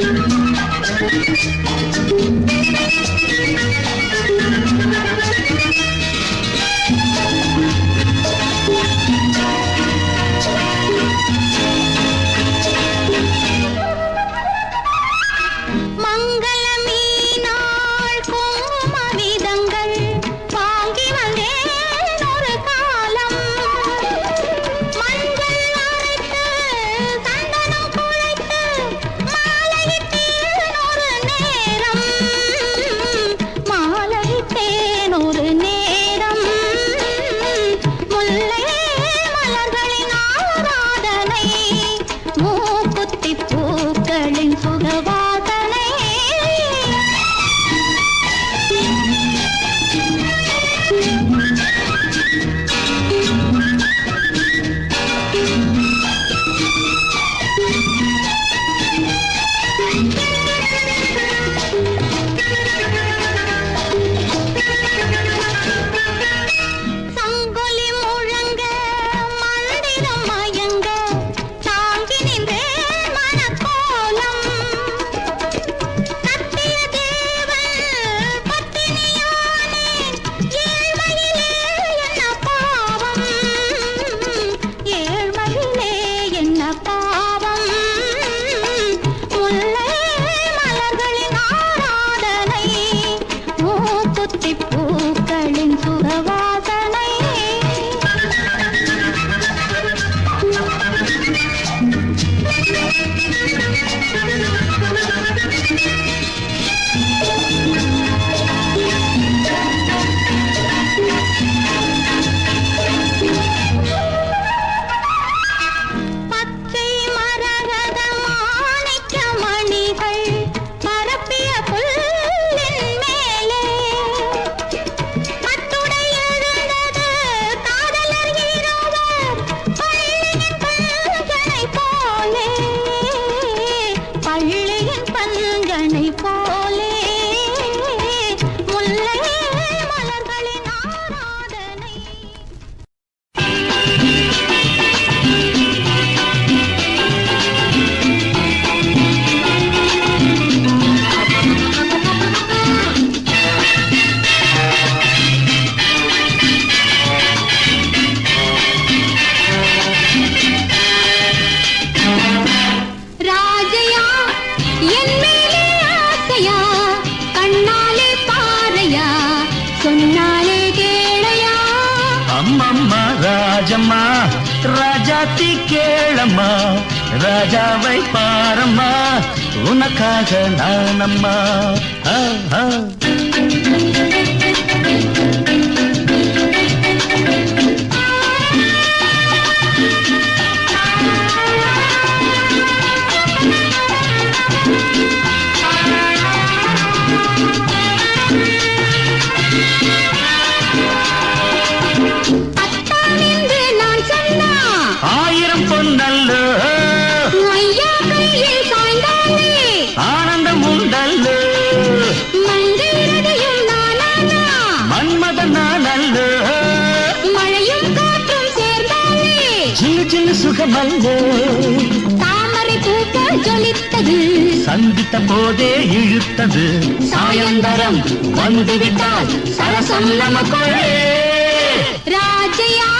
Thank you. இளையன் பங்கனை பா ராஜம்மா ராஜாத்தி கேளம்மா ராஜாவை பாரம்மா உனக்காக நானம்மா. ஆ வீண் சுகமல்லே தாமரை பூக்க ஜொலித்தது. சந்தித்த போதே இழுத்தது. சாயந்தரம் வந்துவிட்டால் சரசம் நமக்குள்ளே. ராஜையா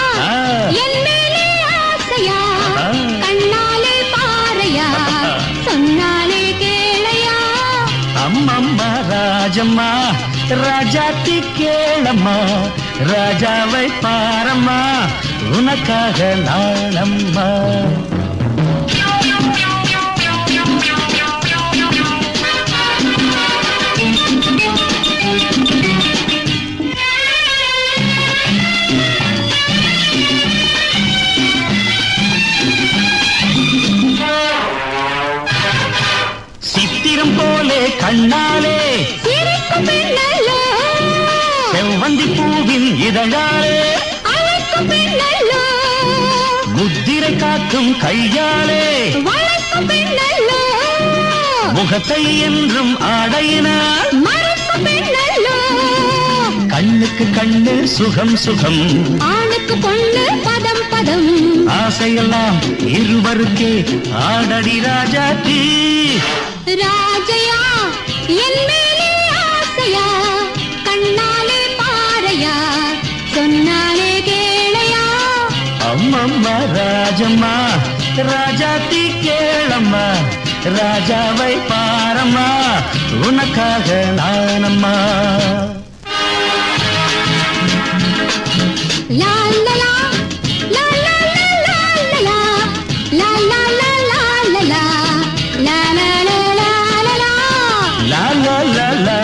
ஆசையா? கண்ணாலே பாறையா? சொன்னாலே கேளையா? அம்மம்மா ராஜம்மா ராஜாத்தி கேளம்மா ராஜாவை பாரம்மா உனக்காக நாளம்மா கண்ணாலே சிரிக்கும் பெண்ணல்லோ. செவ்வந்தி பூவின் இதழாலே முத்திரை காக்கும் கையாலே முகத்தை என்றும் ஆடையினார் கண்ணுக்கு கண்ணு சுகம் சுகம் ஆணுக்கு பொண்ணு பதம் பதம். ஆசையெல்லாம் இருவருக்கே. ஆடடி ராஜாத்தி ராஜையா என் மேலே ஆசையா? கண்ணாலே பாறையா? சொன்னாலே கேளையா? அம்மம்மா ராஜம்மா ராஜாத்தி கேளம்மா. ராஜாவை பாரம்மா உனக்காக நானம்மா. la la la la.